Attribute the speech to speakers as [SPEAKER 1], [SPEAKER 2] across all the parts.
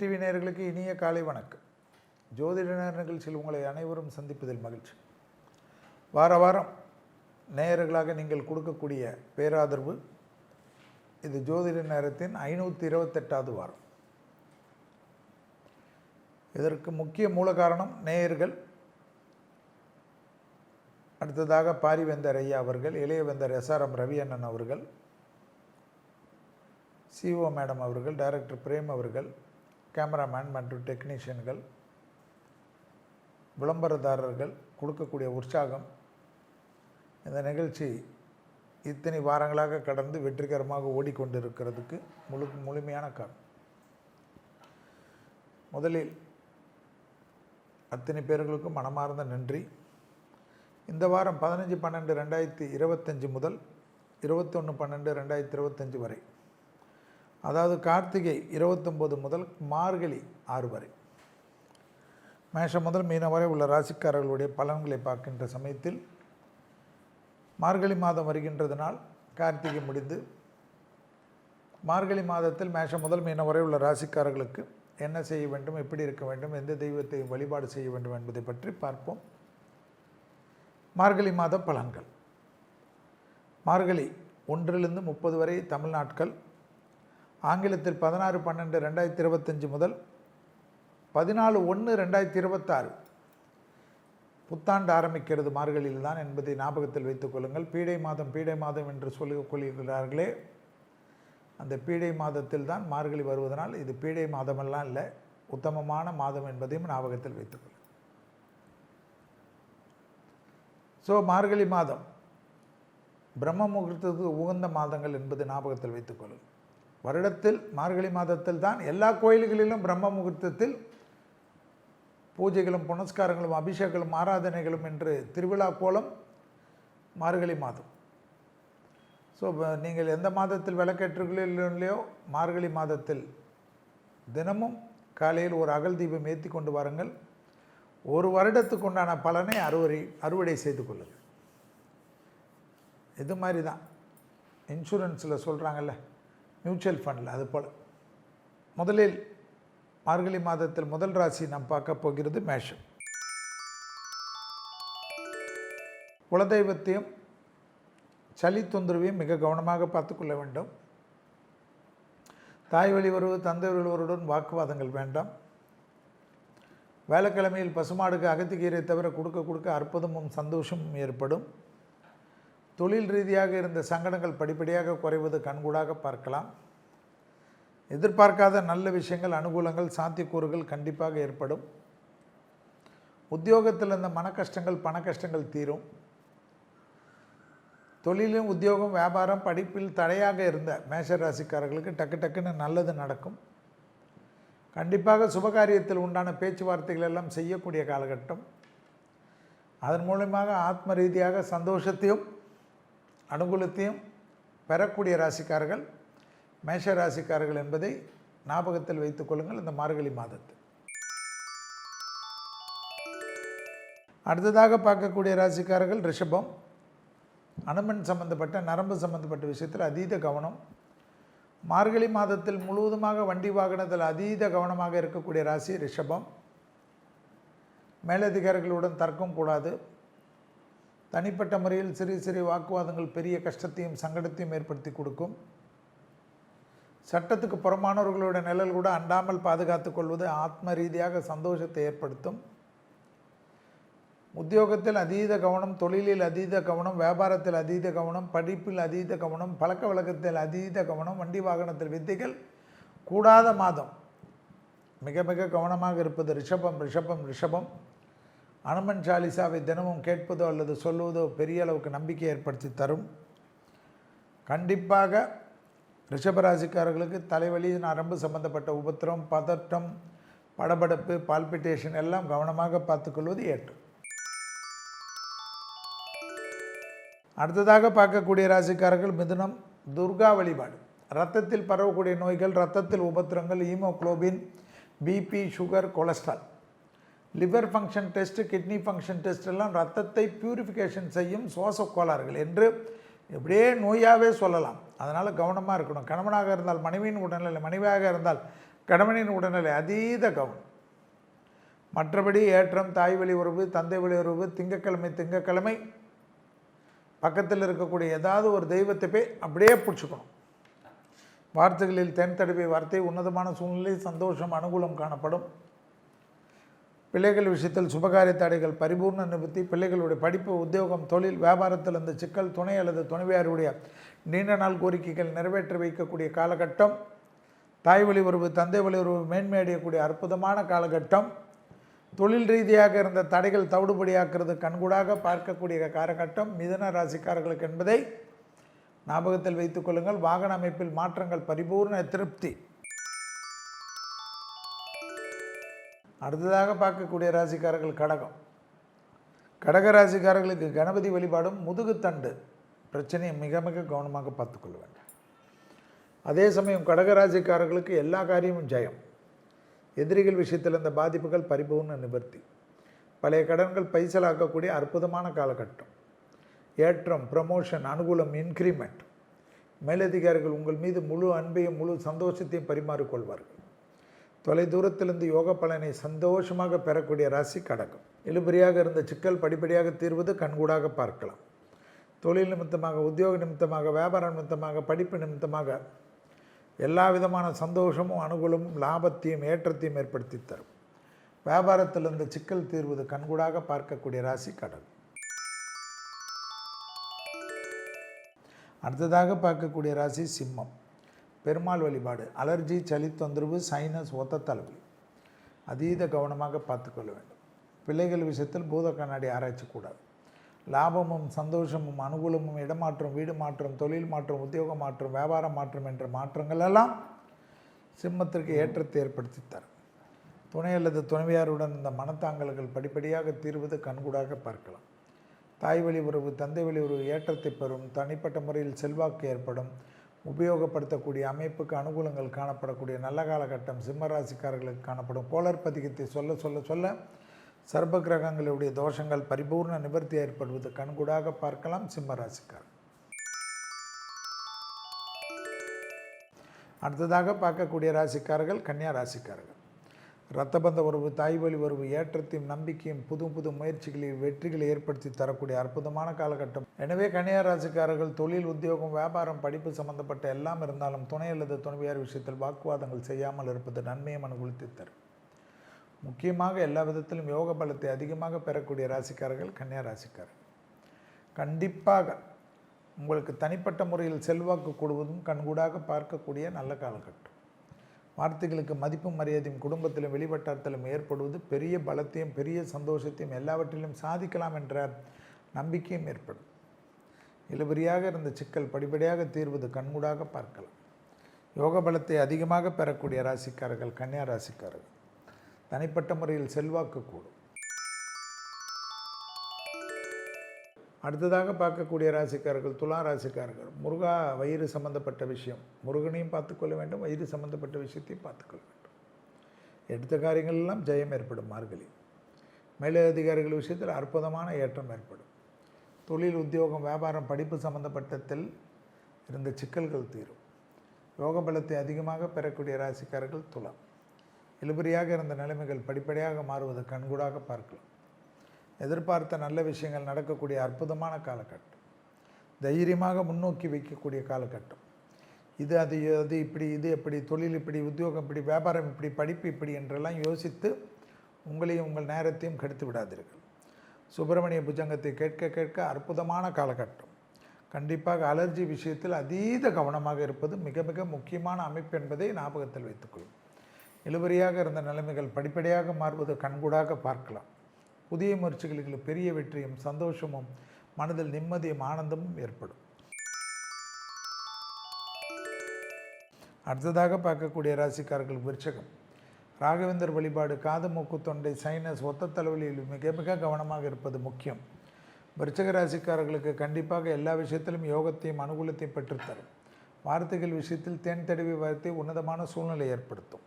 [SPEAKER 1] TV நேயர்களுக்கு இனிய காலை வணக்கம். ஜோதிட நேர நிகழ்ச்சியில் உங்களை அனைவரும் சந்திப்பதில் மகிழ்ச்சி. வார வாரம் நேயர்களாக நீங்கள் கொடுக்கக்கூடிய பேராதரவு இது ஜோதிட நேரத்தின் ஐநூற்றி இருபத்தெட்டாவது வாரம். இதற்கு முக்கிய மூல காரணம் நேயர்கள். அடுத்ததாக பாரிவேந்தர் ஐயா அவர்கள் Ilayavendhar S R M Ravi அண்ணன் அவர்கள் சிஓ மேடம் அவர்கள் டைரக்டர் பிரேம் அவர்கள் கேமராமேன் மற்றும் டெக்னீஷியன்கள் விளம்பரதாரர்கள் கொடுக்கக்கூடிய உற்சாகம் இந்த நிகழ்ச்சி இத்தனை வாரங்களாக கடந்து வெற்றிகரமாக ஓடிக்கொண்டிருக்கிறதுக்கு முழு முழுமையான காரணம். முதலில் அத்தனை பேர்களுக்கும் மனமார்ந்த நன்றி. இந்த வாரம் பதினஞ்சு பன்னெண்டு ரெண்டாயிரத்தி இருபத்தஞ்சி முதல் இருபத்தொன்று பன்னெண்டு ரெண்டாயிரத்தி இருபத்தஞ்சி வரை. அதாவது கார்த்திகை இருபத்தொம்போது முதல் மார்கழி ஆறு வரை. மேஷம் முதல் மீனம் வரை உள்ள ராசிக்காரர்களுடைய பலன்களை பார்க்கின்ற சமயத்தில் மார்கழி மாதம் வருகின்றதுனால் கார்த்திகை முடிந்து மார்கழி மாதத்தில் மேஷம் முதல் மீனம் வரை உள்ள ராசிக்காரர்களுக்கு என்ன செய்ய வேண்டும் எப்படி இருக்க வேண்டும் எந்த தெய்வத்தை வழிபாடு செய்ய வேண்டும் என்பதை பற்றி பார்ப்போம். மார்கழி மாத பலன்கள். மார்கழி ஒன்றிலிருந்து முப்பது வரை தமிழ்நாட்கள் ஆங்கிலத்தில் பதினாறு பன்னெண்டு ரெண்டாயிரத்தி இருபத்தஞ்சி முதல் பதினாலு ஒன்று ரெண்டாயிரத்தி இருபத்தாறு. புத்தாண்டு ஆரம்பிக்கிறது மார்கழியில் தான் என்பதை ஞாபகத்தில் வைத்துக் கொள்ளுங்கள். பீடை மாதம் பீடை மாதம் என்று சொல்லிக்கொள்கிறார்களே அந்த பீடை மாதத்தில் தான் மார்கழி வருவதனால் இது பீடை மாதமெல்லாம் இல்லை. உத்தமமான மாதம் என்பதையும் ஞாபகத்தில் வைத்துக்கொள்ளுங்கள் ஸோ மார்கழி மாதம். பிரம்ம முகூர்த்தத்துக்கு உகந்த மாதங்கள் என்பது ஞாபகத்தில் வைத்துக்கொள்ளுங்கள் வருடத்தில் மார்கழி மாதத்தில் தான் எல்லா கோயில்களிலும் பிரம்ம முகூர்த்தத்தில் பூஜைகளும் புனஸ்காரங்களும் அபிஷேகங்களும் ஆராதனைகளும் என்று திருவிழா கோலம் மார்கழி மாதம். ஸோ நீங்கள் எந்த மாதத்தில் விளக்கேற்றுகளோ இல்லையோ மார்கழி மாதத்தில் தினமும் காலையில் ஒரு அகல் தீபம் ஏற்றி கொண்டு வாருங்கள். ஒரு வருடத்துக்கு உண்டான பலனை அறுவடை அறுவடை செய்து கொள்ளுங்கள். இது மாதிரி தான். இன்சூரன்ஸில் சொல்கிறாங்கல்ல மியூச்சுவல் ஃபண்டில் அது போல். முதலில் மார்கழி மாதத்தில் முதல் ராசி நாம் பார்க்க போகிறது மேஷம். குலதெய்வத்தையும் சளி தொந்தரவையும் மிக கவனமாக பார்த்துக்கொள்ள வேண்டும். தாய் வழி உறவு தந்தை வருவருடன் வாக்குவாதங்கள் வேண்டாம். வேலைக்கிழமையில் பசுமாடுக்கு அகத்திக்கீரை தவிர கொடுக்க கொடுக்க அற்புதமும் சந்தோஷமும் ஏற்படும். தொழில் ரீதியாக இருந்த சங்கடங்கள் படிப்படியாக குறைவது கண்கூடாக பார்க்கலாம். எதிர்பார்க்காத நல்ல விஷயங்கள் அனுகூலங்கள் சாத்தியக்கூறுகள் கண்டிப்பாக ஏற்படும். உத்தியோகத்தில் இருந்த மன கஷ்டங்கள் பண கஷ்டங்கள் தீரும். தொழிலும் உத்தியோகம் வியாபாரம் படிப்பில் தடையாக இருந்த மேஷ ராசிக்காரர்களுக்கு டக்கு டக்குன்னு நல்லது நடக்கும். கண்டிப்பாக சுபகாரியத்தில் உண்டான பேச்சுவார்த்தைகள் எல்லாம் செய்யக்கூடிய காலகட்டம். அதன் மூலமாக ஆத்ம ரீதியாக சந்தோஷத்தையும் அனுகூலத்தையும் பெறக்கூடிய ராசிக்காரர்கள் மேஷ ராசிக்காரர்கள் என்பதை ஞாபகத்தில் வைத்துக் கொள்ளுங்கள் இந்த மார்கழி மாதத்தில் அடுத்ததாக பார்க்கக்கூடிய ராசிக்காரர்கள் ரிஷபம். அனுமன் சம்பந்தப்பட்ட நரம்பு சம்பந்தப்பட்ட விஷயத்தில் அதீத கவனம். மார்கழி மாதத்தில் முழுவதுமாக வண்டி வாகனத்தில் அதீத கவனமாக இருக்கக்கூடிய ராசி ரிஷபம். மேலதிகாரிகளுடன் தர்க்கம் கூடாது. தனிப்பட்ட முறையில் சிறிய சிறிய வாக்குவாதங்கள் பெரிய கஷ்டத்தையும் சங்கடத்தையும் ஏற்படுத்தி கொடுக்கும். சட்டத்துக்கு புறமானவர்களோட நிழல் கூட அண்டாமல் பாதுகாத்து கொள்வது ஆத்ம ரீதியாக சந்தோஷத்தை ஏற்படுத்தும். உத்தியோகத்தில் அதீத கவனம் தொழிலில் அதீத கவனம் வியாபாரத்தில் அதீத கவனம் படிப்பில் அதீத கவனம் பழக்க வழக்கத்தில் அதீத கவனம் வண்டி வாகனத்தில் வித்தைகள் கூடாத மாதம். மிக மிக கவனமாக இருப்பது ரிஷபம் ரிஷபம் ரிஷபம். அனுமன் சாலிசாவை தினமும் கேட்பதோ அல்லது சொல்லுவதோ பெரிய அளவுக்கு நம்பிக்கை ஏற்படுத்தி தரும். கண்டிப்பாக ரிஷபராசிக்காரர்களுக்கு தலைவலி நரம்பு சம்பந்தப்பட்ட உபத்திரம் பதட்டம் படபடப்பு பால்பிட்டேஷன் எல்லாம் கவனமாக பார்த்துக்கொள்வது ஏற்று. அடுத்ததாக பார்க்கக்கூடிய ராசிக்காரர்கள் மிதுனம் துர்கா வழிபாடு. ரத்தத்தில் பரவக்கூடிய நோய்கள் ரத்தத்தில் உபத்திரங்கள் haemoglobin BP sugar cholesterol. Liver function test kidney function test எல்லாம் ரத்தத்தை பியூரிஃபிகேஷன் செய்யும் சுவாச கோளாறுகள் என்று எப்படியே நோயாகவே சொல்லலாம். அதனால் கவனமாக இருக்கணும். கணவனாக இருந்தால் மனைவியின் உடல்நிலை மனைவியாக இருந்தால் கணவனின் உடல்நிலை அதீத கவனம். மற்றபடி ஏற்றம் தாய் வழி உறவு தந்தை வழி உறவு திங்கக்கிழமை திங்கக்கிழமை பக்கத்தில் இருக்கக்கூடிய ஏதாவது ஒரு தெய்வத்தை போய் அப்படியே பிடிச்சிக்கணும். வார்த்தைகளில் தென் தடவை வார்த்தை உன்னதமான சூழ்நிலை சந்தோஷம் அனுகூலம் காணப்படும். பிள்ளைகள் விஷயத்தில் சுபகாரிய தடைகள் பரிபூர்ண நிவர்த்தி பிள்ளைகளுடைய படிப்பு உத்தியோகம் தொழில் வியாபாரத்தில் இந்த சிக்கல் துணை அல்லது துணைவியாருடைய நீண்ட நாள் கோரிக்கைகள் நிறைவேற்றி வைக்கக்கூடிய காலகட்டம் தாய் வழி உறவு தந்தை வழி உறவு மேன்மையடையக்கூடிய அற்புதமான காலகட்டம் தொழில் ரீதியாக இருந்த தடைகள் தவிடுபடியாக்குறது கண்கூடாக பார்க்கக்கூடிய காலகட்டம் மிதன ராசிக்காரர்களுக்கு என்பதை ஞாபகத்தில் வைத்துக் கொள்ளுங்கள். வாகன அமைப்பில் மாற்றங்கள் பரிபூர்ண திருப்தி. அடுத்ததாக பார்க்கக்கூடிய ராசிக்காரர்கள் கடகம். கடக ராசிக்காரர்களுக்கு கணபதி வழிபாடும் முதுகுத்தண்டு பிரச்சனையை மிக மிக கவனமாக பார்த்துக்கொள்ள வேண்டும் அதே சமயம் கடகராசிக்காரர்களுக்கு எல்லா காரியமும் ஜெயம். எதிரிகள் விஷயத்தில் இந்த பாதிப்புகள் பரிபூர்ண நிவர்த்தி. பழைய கடன்கள் பைசலாக்கக்கூடிய அற்புதமான காலகட்டம். ஏற்றம் ப்ரமோஷன் அனுகூலம் இன்க்ரிமெண்ட் மேலதிகாரிகள் உங்கள் மீது முழு அன்பையும் முழு சந்தோஷத்தையும் பரிமாறிக்கொள்வார்கள். தொலை தூரத்திலிருந்து யோக பலனை சந்தோஷமாக பெறக்கூடிய ராசி கடகம். இழுபறியாக இருந்த சிக்கல் படிப்படியாக தீர்வது கண்கூடாக பார்க்கலாம். தொழில் நிமித்தமாக உத்தியோக நிமித்தமாக வியாபார நிமித்தமாக படிப்பு நிமித்தமாக எல்லா விதமான சந்தோஷமும் அனுகூலமும் லாபத்தையும் ஏற்றத்தையும் ஏற்படுத்தி தரும். வியாபாரத்தில் இருந்த சிக்கல் தீர்வது கண்கூடாக பார்க்கக்கூடிய ராசி கடகம். அடுத்ததாக பார்க்கக்கூடிய ராசி சிம்மம். பெருமாள் வழிபாடு. அலர்ஜி சளி தொந்தரவு சைனஸ் ஒத்த தலைவலி அதீத கவனமாக பார்த்துக்கொள்ள வேண்டும். பிள்ளைகள் விஷயத்தில் பூத கண்ணாடி ஆராய்ச்சி கூடாது. லாபமும் சந்தோஷமும் அனுகூலமும் இடமாற்றம் வீடு மாற்றம் தொழில் மாற்றம் உத்தியோக மாற்றம் வியாபார மாற்றம் என்ற மாற்றங்கள் எல்லாம் சிம்மத்திற்கு ஏற்றத்தை ஏற்படுத்தி தரும். துணை அல்லது துணைவியாருடன் இந்த மனத்தாங்கல்கள் படிப்படியாக தீர்வது கண்கூடாக பார்க்கலாம். தாய் வழி உறவு தந்தை வழி உறவு ஏற்றத்தை பெறும். தனிப்பட்ட முறையில் செல்வாக்கு ஏற்படும். உபயோகப்படுத்தக்கூடிய அமைப்புக்கு அனுகூலங்கள் காணப்படக்கூடிய நல்ல காலகட்டம் சிம்மராசிக்காரர்களுக்கு காணப்படும். கோளர் பதிகத்தை சொல்ல சொல்ல சொல்ல சர்ப கிரகங்களுடைய தோஷங்கள் பரிபூர்ண நிவர்த்தி ஏற்படுவது கண்கூடாக பார்க்கலாம் சிம்மராசிக்காரர். அடுத்ததாக பார்க்கக்கூடிய ராசிக்காரர்கள் கன்னியா ராசிக்காரர்கள். இரத்தபந்த உறவு தாய் வழி உறவு ஏற்றத்தையும் நம்பிக்கையும் புது புது முயற்சிகளில் வெற்றிகளை ஏற்படுத்தி தரக்கூடிய அற்புதமான காலகட்டம். எனவே கன்னியார் ராசிக்காரர்கள் தொழில் உத்தியோகம் வியாபாரம் படிப்பு சம்பந்தப்பட்ட எல்லாம் இருந்தாலும் துணை அல்லது துணைவியார் விஷயத்தில் வாக்குவாதங்கள் செய்யாமல் இருப்பது நன்மையும் அனுகூலித்து தரும் முக்கியமாக எல்லா விதத்திலும் யோக பலத்தை அதிகமாக பெறக்கூடிய ராசிக்காரர்கள் கன்னியா ராசிக்காரர்கள் கண்டிப்பாக உங்களுக்கு தனிப்பட்ட முறையில் செல்வாக்கு கூடுவதும் கண்கூடாக பார்க்கக்கூடிய நல்ல காலகட்டம். வார்த்தைகளுக்கு மதிப்பும் மரியாதையும் குடும்பத்திலும் வெளிவட்டாரத்திலும் ஏற்படுவது பெரிய பலத்தையும் பெரிய சந்தோஷத்தையும் எல்லாவற்றிலும் சாதிக்கலாம் என்ற நம்பிக்கையும் ஏற்படும். இழுபறியாக இருந்த சிக்கல் படிப்படியாக தீர்வது கண்கூடாக பார்க்கலாம். யோக பலத்தை அதிகமாக பெறக்கூடிய ராசிக்காரர்கள் கன்னியா ராசிக்காரர்கள். தனிப்பட்ட முறையில் செல்வாக்கு கூடும். அடுத்ததாக பார்க்கக்கூடிய ராசிக்காரர்கள் துலா ராசிக்காரர்கள் முருகா வயிறு சம்பந்தப்பட்ட விஷயம். முருகனையும் பார்த்துக்கொள்ள வேண்டும் வயிறு சம்பந்தப்பட்ட விஷயத்தையும் பார்த்துக்கொள்ள வேண்டும். எடுத்த காரியங்கள் எல்லாம் ஜெயம் ஏற்படும் மார்கழி. மேலதிகாரிகள் விஷயத்தில் அற்புதமான ஏற்றம் ஏற்படும். தொழில் உத்தியோகம் வியாபாரம் படிப்பு சம்பந்தப்பட்டத்தில் இருந்த சிக்கல்கள் தீரும். யோக பலத்தை அதிகமாக பெறக்கூடிய ராசிக்காரர்கள் துலாம். இழுபறியாக இருந்த நிலைமைகள் படிப்படியாக மாறுவது கண்கூடாக பார்க்கலாம். எதிர்பார்த்த நல்ல விஷயங்கள் நடக்கக்கூடிய அற்புதமான காலகட்டம். தைரியமாக முன்னோக்கி வைக்கக்கூடிய காலகட்டம். இது அது அது இப்படி இது எப்படி தொழில் இப்படி உத்தியோகம் இப்படி வியாபாரம் இப்படி படிப்பு இப்படி என்றெல்லாம் யோசித்து உங்களையும் உங்கள் நேரத்தையும் கெடுத்து விடாதீர்கள். சுப்பிரமணிய புஜங்கத்தை கேட்க கேட்க அற்புதமான காலகட்டம். கண்டிப்பாக அலர்ஜி விஷயத்தில் அதீத கவனமாக இருப்பது மிக மிக முக்கியமான அமைப்பு என்பதை ஞாபகத்தில் வைத்துக்கொள்ளும் இழுபறியாக இருந்த நிலைமைகள் படிப்படியாக மாறுவது கண்கூடாக பார்க்கலாம். புதிய முயற்சிகளுக்கு பெரிய வெற்றியும் சந்தோஷமும் மனதில் நிம்மதியும் ஆனந்தமும் ஏற்படும். அடுத்ததாக பார்க்கக்கூடிய ராசிக்காரர்கள் விருச்சகம். ராகவேந்தர் வழிபாடு காது மூக்கு தொண்டை சைனஸ் ஒத்த தலைவலியில் மிக மிக கவனமாக இருப்பது முக்கியம். விருச்சக ராசிக்காரர்களுக்கு கண்டிப்பாக எல்லா விஷயத்திலும் யோகத்தையும் அனுகூலத்தையும் பெற்றுத்தரும். வார்த்தைகள் விஷயத்தில் தேன் தடவி வார்த்தை உன்னதமான சூழ்நிலை ஏற்படுத்தும்.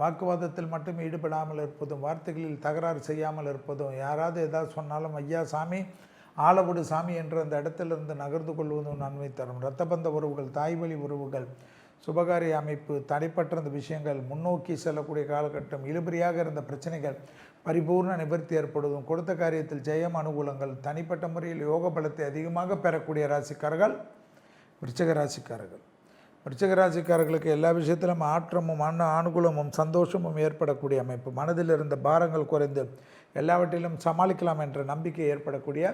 [SPEAKER 1] வாக்குவாதத்தில் மட்டும் ஈடுபடாமல் இருப்பதும் வார்த்தைகளில் தகராறு செய்யாமல் இருப்பதும் யாராவது ஏதாவது சொன்னாலும் ஐயா சாமி ஆளவிடு சாமி என்ற அந்த இடத்திலிருந்து நகர்ந்து கொள்வதும் நன்மை தரும். இரத்தபந்த உறவுகள் தாய்வழி உறவுகள் சுபகாரிய அமைப்பு தடைப்பட்ட அந்த விஷயங்கள் முன்னோக்கி செல்லக்கூடிய காலகட்டம் இழுபறியாக இருந்த பிரச்சனைகள் பரிபூர்ண நிவர்த்தி ஏற்படுவதும் கொடுத்த காரியத்தில் ஜெயம் அனுகூலங்கள் தனிப்பட்ட முறையில் யோக பலத்தை அதிகமாக பெறக்கூடிய ராசிக்காரர்கள் விருச்சக ராசிக்காரர்கள். விருச்சிகராசிக்காரர்களுக்கு எல்லா விஷயத்திலும் ஆற்றமும் அன்ன அனுகூலமும் சந்தோஷமும் ஏற்படக்கூடிய அமைப்பு. மனதில் இருந்த பாரங்கள் குறைந்து எல்லாவற்றிலும் சமாளிக்கலாம் என்ற நம்பிக்கை ஏற்படக்கூடிய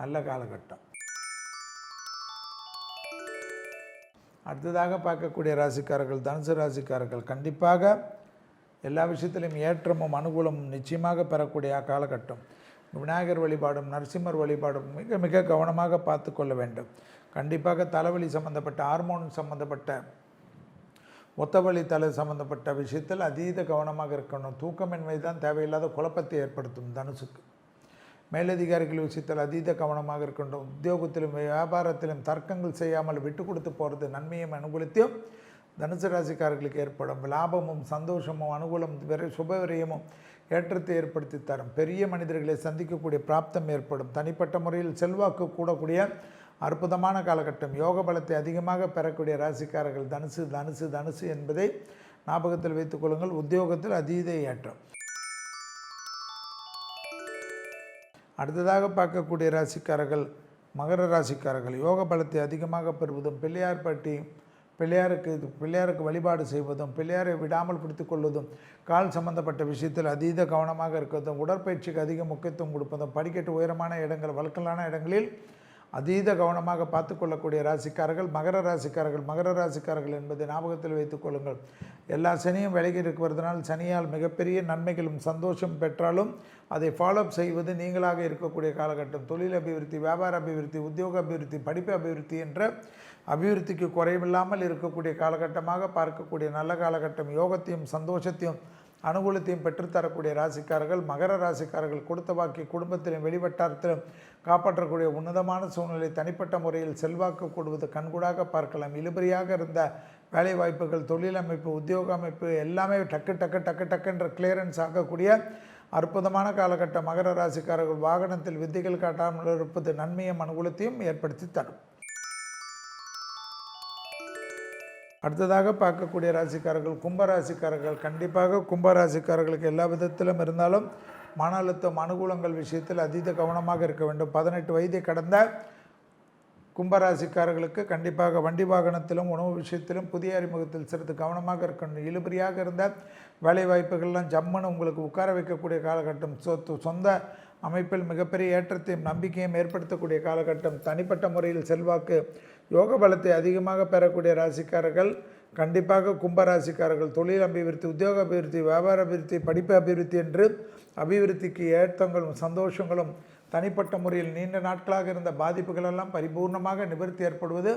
[SPEAKER 1] நல்ல காலகட்டம். அடுத்ததாக பார்க்கக்கூடிய ராசிக்காரர்கள் தனுசு ராசிக்காரர்கள் கண்டிப்பாக எல்லா விஷயத்திலும் ஏற்றமும் அனுகூலமும் நிச்சயமாக பெறக்கூடிய காலகட்டம். விநாயகர் வழிபாடும் நரசிம்மர் வழிபாடும் மிக மிக கவனமாக பார்த்து கொள்ள வேண்டும். கண்டிப்பாக தலைவலி சம்பந்தப்பட்ட ஹார்மோன் சம்பந்தப்பட்ட ஒத்தவழி தலை சம்பந்தப்பட்ட விஷயத்தில் அதீத கவனமாக இருக்கணும். தூக்கமின்மை தான் தேவையில்லாத குழப்பத்தை ஏற்படுத்தும் தனுசுக்கு. மேலதிகாரிகள் விஷயத்தில் அதீத கவனமாக இருக்கணும். உத்தியோகத்திலும் வியாபாரத்திலும் தர்க்கங்கள் செய்யாமல் விட்டு கொடுத்து போகிறது நன்மையும் அனுகூலத்தையும் தனுசு ராசிக்காரர்களுக்கு ஏற்படும். லாபமும் சந்தோஷமும் அனுகூலம் விரை சுபவிரயமும் ஏற்றத்தை ஏற்படுத்தி தரும். பெரிய மனிதர்களை சந்திக்கக்கூடிய பிராப்தம் ஏற்படும். தனிப்பட்ட முறையில் செல்வாக்கு கூடக்கூடிய அற்புதமான காலகட்டம். யோக பலத்தை அதிகமாக பெறக்கூடிய ராசிக்காரர்கள் தனுசு தனுசு தனுசு என்பதை ஞாபகத்தில் வைத்துக் கொள்ளுங்கள். உத்தியோகத்தில் அதீத ஏற்றம். அடுத்ததாக பார்க்கக்கூடிய ராசிக்காரர்கள் மகர ராசிக்காரர்கள். யோக பலத்தை அதிகமாக பெறுவதும் பிள்ளையார் பட்டி பிள்ளையாருக்கு பிள்ளையாருக்கு வழிபாடு செய்வதும் பிள்ளையாரை விடாமல் பிடித்து கொள்வதும் கால் சம்பந்தப்பட்ட விஷயத்தில் அதீத கவனமாக இருக்கிறதும் உடற்பயிற்சிக்கு அதிக முக்கியத்துவம் கொடுப்பதும் படிக்கட்டு உயரமான இடங்கள் வழக்கலான இடங்களில் அதீத கவனமாக பார்த்து கொள்ளக்கூடிய ராசிக்காரர்கள் மகர ராசிக்காரர்கள் மகர ராசிக்காரர்கள் என்பதை ஞாபகத்தில் வைத்துக் கொள்ளுங்கள். எல்லா சனியும் விலகி வருவதனால் சனியால் மிகப்பெரிய நன்மைகளும் சந்தோஷம் பெற்றாலும் அதை ஃபாலோ அப் செய்வது நீங்களாக இருக்கக்கூடிய காலகட்டம். தொழில் அபிவிருத்தி வியாபார அபிவிருத்தி உத்தியோக அபிவிருத்தி படிப்பு அபிவிருத்தி என்ற அபிவிருத்திக்கு குறைவில்லாமல் இருக்கக்கூடிய காலகட்டமாக பார்க்கக்கூடிய நல்ல காலகட்டம். யோகத்தையும் சந்தோஷத்தையும் அனுகூலத்தையும் பெற்றுத்தரக்கூடிய ராசிக்காரர்கள் மகர ராசிக்காரர்கள் கொடுத்த வாக்கி குடும்பத்திலும் வெளிவட்டாரத்திலும் காப்பாற்றக்கூடிய உன்னதமான சூழ்நிலை தனிப்பட்ட முறையில் செல்வாக்கு கூடுவது கண்கூடாக பார்க்கலாம். இழுபறியாக இருந்த வேலை வாய்ப்புகள் தொழில் அமைப்பு உத்தியோக அமைப்பு எல்லாமே டக்கு டக்கு டக்கு டக்குன்ற கிளியரன்ஸ் ஆகக்கூடிய அற்புதமான காலகட்டம் மகர ராசிக்காரர்கள் வாகனத்தில் வித்தைகள் காட்டாமல் இருப்பது நன்மையும் அனுகூலத்தையும் ஏற்படுத்தி தரும். அடுத்ததாக பார்க்கக்கூடிய ராசிக்காரர்கள் கும்பராசிக்காரர்கள் கண்டிப்பாக கும்பராசிக்காரர்களுக்கு எல்லா விதத்திலும் இருந்தாலும் மன அழுத்தம் அனுகூலங்கள் விஷயத்தில் அதீத கவனமாக இருக்க வேண்டும். பதினெட்டு வயதை கடந்த கும்பராசிக்காரர்களுக்கு கண்டிப்பாக வண்டி வாகனத்திலும் உணவு விஷயத்திலும் புதிய அறிமுகத்தில் சிறிது கவனமாக இருக்கணும். இழுபறியாக இருந்த வேலை வாய்ப்புகள்லாம் ஜம்முன்னு உங்களுக்கு உட்கார வைக்கக்கூடிய காலகட்டம் சொத்து சொந்த அமைப்பில் மிகப்பெரிய ஏற்றத்தையும் நம்பிக்கையும் ஏற்படுத்தக்கூடிய காலகட்டம் தனிப்பட்ட முறையில் செல்வாக்கு யோக பலத்தை அதிகமாக பெறக்கூடிய ராசிக்காரர்கள் கண்டிப்பாக கும்பராசிக்காரர்கள் தொழில் அபிவிருத்தி உத்தியோக அபிவிருத்தி வியாபார அபிவிருத்தி படிப்பு அபிவிருத்தி என்று அபிவிருத்திக்கு ஏற்றங்களும் சந்தோஷங்களும் தனிப்பட்ட முறையில் நீண்ட நாட்களாக இருந்த பாதிப்புகளெல்லாம் பரிபூர்ணமாக நிவர்த்தி ஏற்படுவது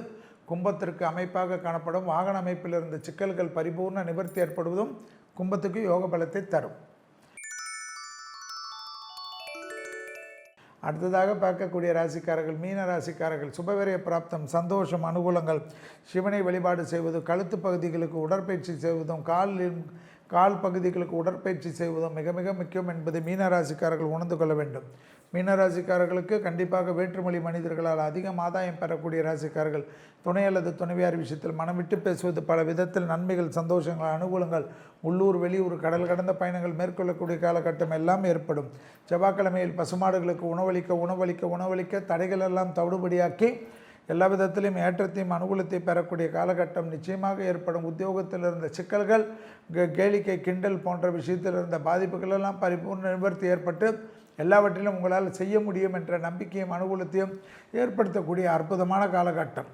[SPEAKER 1] கும்பத்திற்கு அமைப்பாக காணப்படும் வாகன அமைப்பில் இருந்த சிக்கல்கள் பரிபூர்ண நிவர்த்தி ஏற்படுவதும் கும்பத்துக்கு யோக பலத்தை தரும். அடுத்ததாக பார்க்கக்கூடிய ராசிக்காரர்கள் மீன ராசிக்காரர்கள் சுபவிரய பிராப்தம் சந்தோஷம் அனுகூலங்கள் சிவனை வழிபாடு செய்வது கழுத்து பகுதிகளுக்கு உடற்பயிற்சி செய்வதும் காலில் கால் பகுதிகளுக்கு உடற்பயிற்சி செய்வதும் மிக மிக முக்கியம் என்பதை மீனராசிக்காரர்கள் உணர்ந்து கொள்ள வேண்டும். மீனராசிக்காரர்களுக்கு கண்டிப்பாக வேற்றுமொழி மனிதர்களால் அதிகம் ஆதாயம் பெறக்கூடிய ராசிக்காரர்கள் துணை அல்லது துணைவியார் விஷயத்தில் மனம் விட்டு பேசுவது பல விதத்தில் நன்மைகள் சந்தோஷங்கள் அனுகூலங்கள் உள்ளூர் வெளியூர் கடல் கடந்த பயணங்கள் மேற்கொள்ளக்கூடிய காலகட்டம் எல்லாம் ஏற்படும். செவ்வாய்க்கிழமையில் பசுமாடுகளுக்கு உணவளிக்க உணவளிக்க உணவளிக்க தடைகள் எல்லாம் தவிடுபடியாக்கி எல்லா விதத்திலையும் ஏற்றத்தையும் அனுகூலத்தை பெறக்கூடிய காலகட்டம் நிச்சயமாக ஏற்படும். உத்தியோகத்தில் இருந்த சிக்கல்கள் கேளிக்கை கிண்டல் போன்ற விஷயத்தில் இருந்த பாதிப்புகள் எல்லாம் பரிபூர்ண நிவர்த்தி ஏற்பட்டு எல்லாவற்றிலும் உங்களால் செய்ய முடியும் என்ற நம்பிக்கையும் அனுகூலத்தையும் ஏற்படுத்தக்கூடிய அற்புதமான காலகட்டம்.